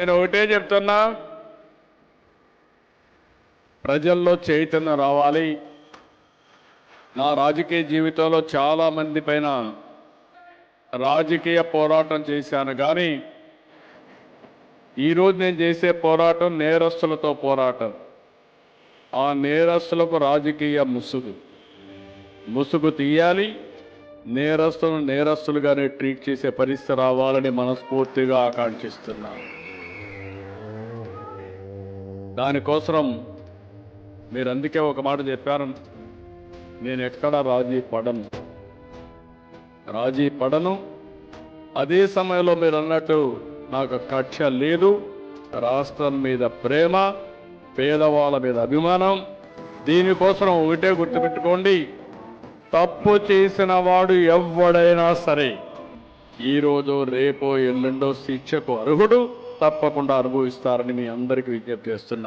నేను ఒకటే చెప్తున్నా. ప్రజల్లో చైతన్యం రావాలి. నా రాజకీయ జీవితంలో చాలా మంది పైన రాజకీయ పోరాటం చేశాను. కానీ ఈరోజు నేను చేసే పోరాటం నేరస్తులతో పోరాటం. ఆ నేరస్తులకు రాజకీయ ముసుగు. ముసుగు తీయాలి. నేరస్తులను నేరస్తులుగానే ట్రీట్ చేసే పరిస్థితి రావాలని మనస్ఫూర్తిగా ఆకాంక్షిస్తున్నాను. దానికోసం మీరు అందుకే ఒక మాట చెప్పారు నేను ఎక్కడ రాజీ పడను. రాజీ పడను. అదే సమయంలో మీరు అన్నట్టు నాకు కక్ష లేదు. రాష్ట్రం మీద ప్రేమ పేదవాళ్ళ మీద అభిమానం. దీనికోసం ఒకటే గుర్తుపెట్టుకోండి. తప్పు చేసిన వాడు ఎవడైనా సరే ఈరోజు రేపో ఎల్లుండో శిక్షకు అర్హుడు తప్పకుండా అనుభవిస్తారని మీ అందరికీ విజ్ఞప్తి చేస్తున్నా.